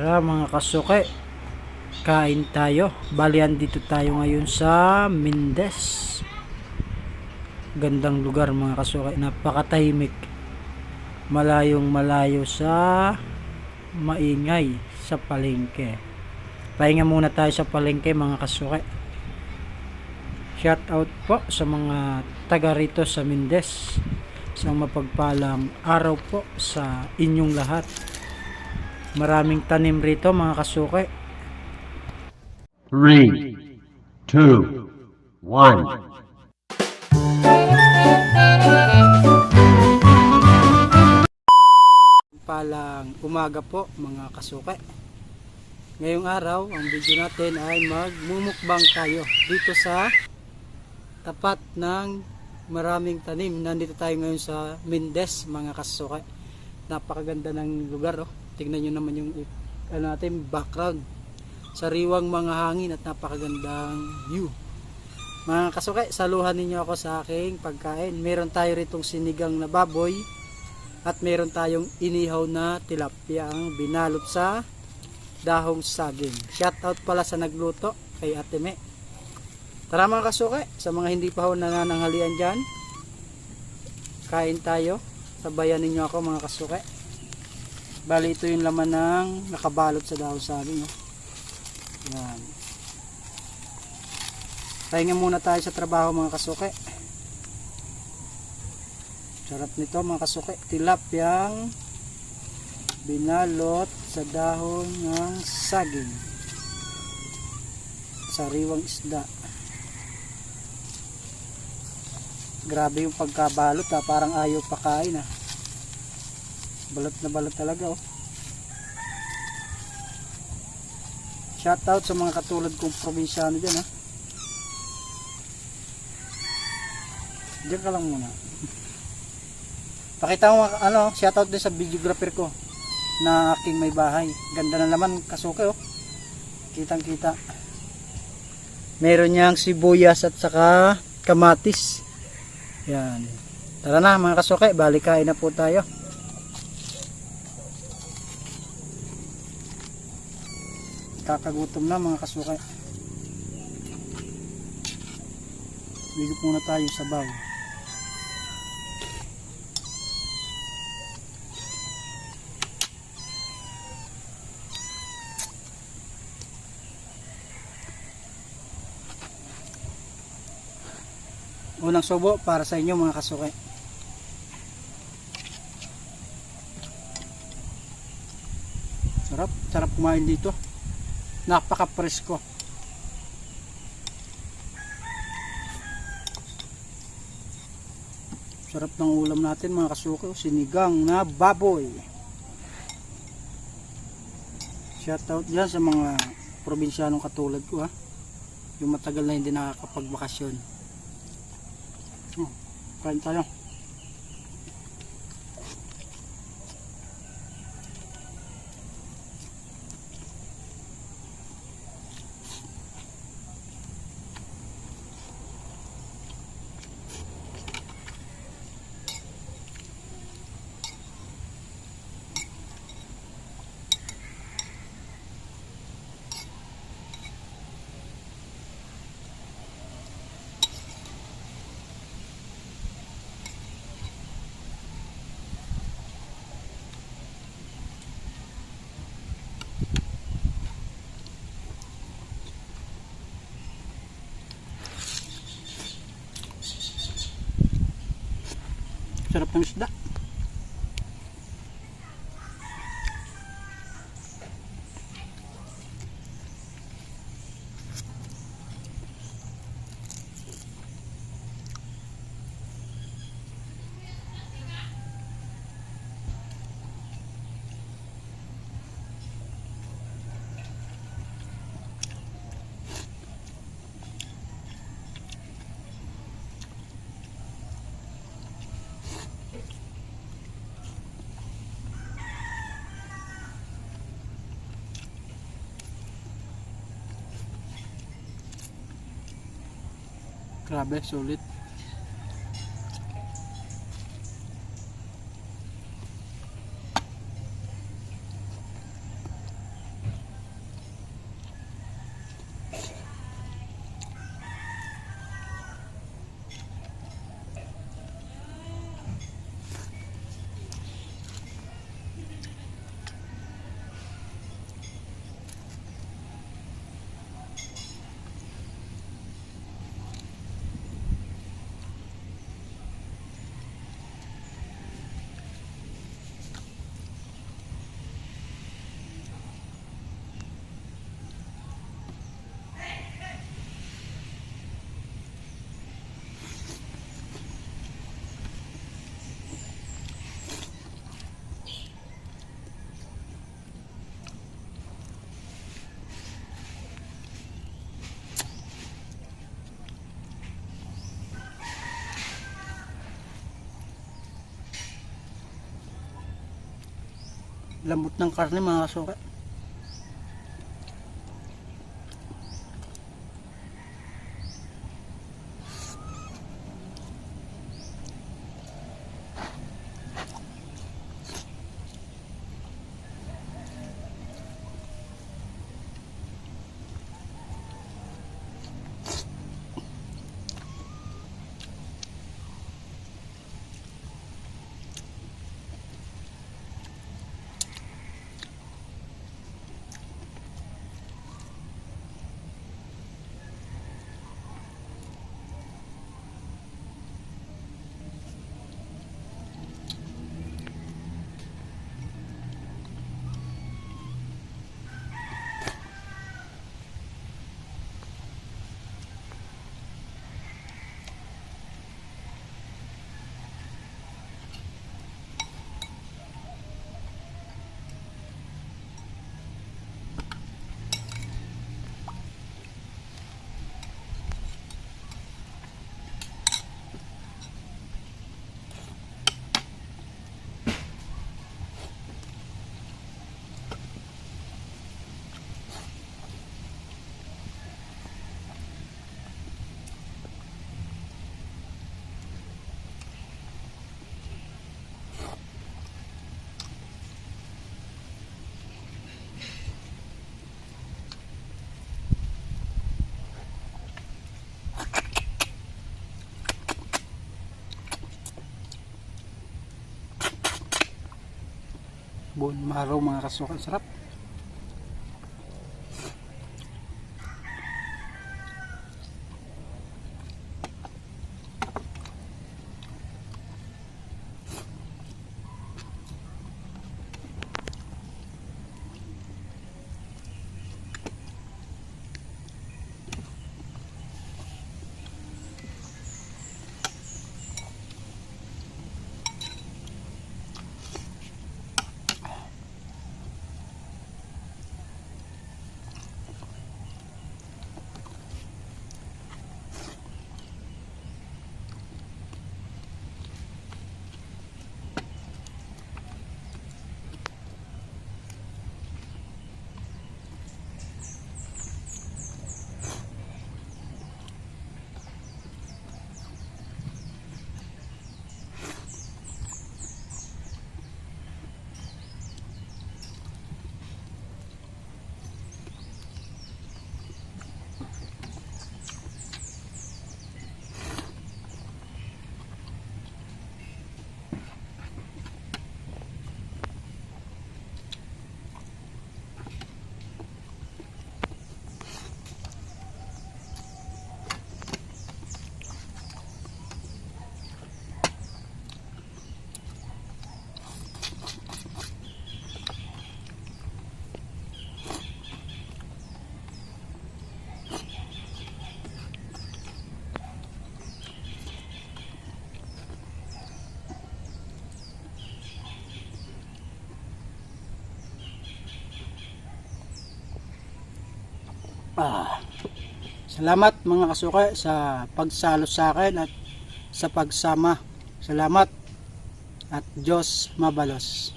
Tara mga kasuke, kain tayo. Balian dito tayo ngayon sa Mindes. Gandang lugar mga kasuke, napakatahimik. Malayong malayo sa maingay sa palengke. Pahinga muna tayo sa palengke mga kasuke. Shout out po sa mga taga rito sa Mindes. Isang mapagpalang araw po sa inyong lahat. Maraming tanim rito mga kasuke. Three, two, one. Palang umaga po mga kasuke. Ngayong araw, ang video natin ay magmumukbang tayo dito sa tapat ng maraming tanim. Nandito tayo ngayon sa Mindes mga kasuke. Napakaganda ng lugar oh. Tingnan nyo naman yung ano natin, background. Sariwang mga hangin at napakagandang view. Mga kasuke, saluhan ninyo ako sa aking pagkain. Meron tayo ritong sinigang na baboy at meron tayong inihaw na tilapia ang binalot sa dahong saging. Shout out pala sa nagluto kay Ate Me. Tara mga kasuke, sa mga hindi pa ho nanananghalian dyan, kain tayo. Sabayan ninyo ako mga kasuke. Bali ito yung laman ng nakabalot sa dahong saging. Oh. Yan. Pahinga muna tayo sa trabaho mga kasuke. Sarap nito mga kasuke. Tilapyang binalot sa dahon ng saging. Sariwang isda. Grabe yung pagkabalot ha. Parang ayaw pakain ha. Balot na balot talaga oh. Shoutout sa mga katulad kong probinsyano dyan ha. Diyan ka lang muna. Pakita mo ano, shoutout din sa videographer ko na aking may bahay. Ganda na naman kasuke oh. Kitang kita. Meron niyang sibuyas at saka kamatis. Yan. Tara na mga kasuke, balikain na po tayo. Kakagutom na mga kasuke. Bigyan muna tayo sa baw. Unang subo para sa inyo mga kasuke. Sarap, sarap kumain dito. Napaka-presko. Sarap ng ulam natin mga kasuke, sinigang na baboy. Shoutout dyan sa mga probinsyanong katulad ko ha. Yung matagal na hindi nakakapagbakasyon. Oh, kain tayo. Sarap ng isda. Grabe, sulit. Lambot ng karne mga kasuka. Buon maraw mga kasuka. Sarap. Ah. Salamat mga kasuka sa pagsalo sa akin at sa pagsama. Salamat at Diyos mabalos.